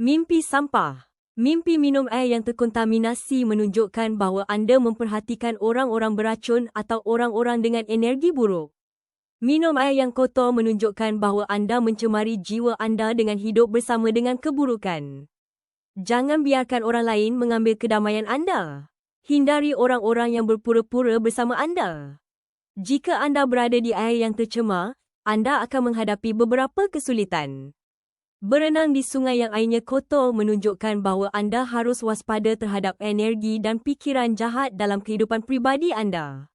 Mimpi sampah. Mimpi minum air yang terkontaminasi menunjukkan bahawa anda memperhatikan orang-orang beracun atau orang-orang dengan energi buruk. Minum air yang kotor menunjukkan bahawa anda mencemari jiwa anda dengan hidup bersama dengan keburukan. Jangan biarkan orang lain mengambil kedamaian anda. Hindari orang-orang yang berpura-pura bersama anda. Jika anda berada di air yang tercemar, anda akan menghadapi beberapa kesulitan. Berenang di sungai yang airnya kotor menunjukkan bahawa anda harus waspada terhadap energi dan fikiran jahat dalam kehidupan pribadi anda.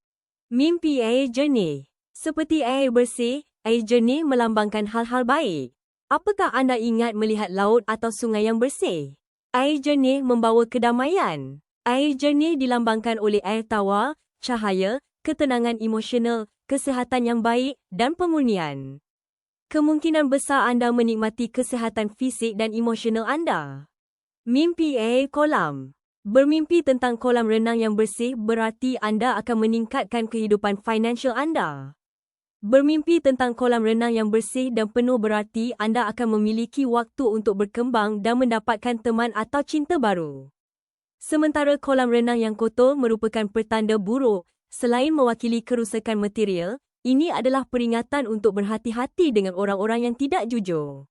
Mimpi air jernih. Seperti air bersih, air jernih melambangkan hal-hal baik. Apakah anda ingat melihat laut atau sungai yang bersih? Air jernih membawa kedamaian. Air jernih dilambangkan oleh air tawar, cahaya, ketenangan emosional, kesihatan yang baik dan pemurnian kemungkinan besar anda menikmati kesihatan fisik dan emosional anda. Mimpi air kolam. Bermimpi tentang kolam renang yang bersih berarti anda akan meningkatkan kehidupan financial anda. Bermimpi tentang kolam renang yang bersih dan penuh berarti anda akan memiliki waktu untuk berkembang dan mendapatkan teman atau cinta baru. Sementara kolam renang yang kotor merupakan pertanda buruk, selain mewakili kerusakan material, ini adalah peringatan untuk berhati-hati dengan orang-orang yang tidak jujur.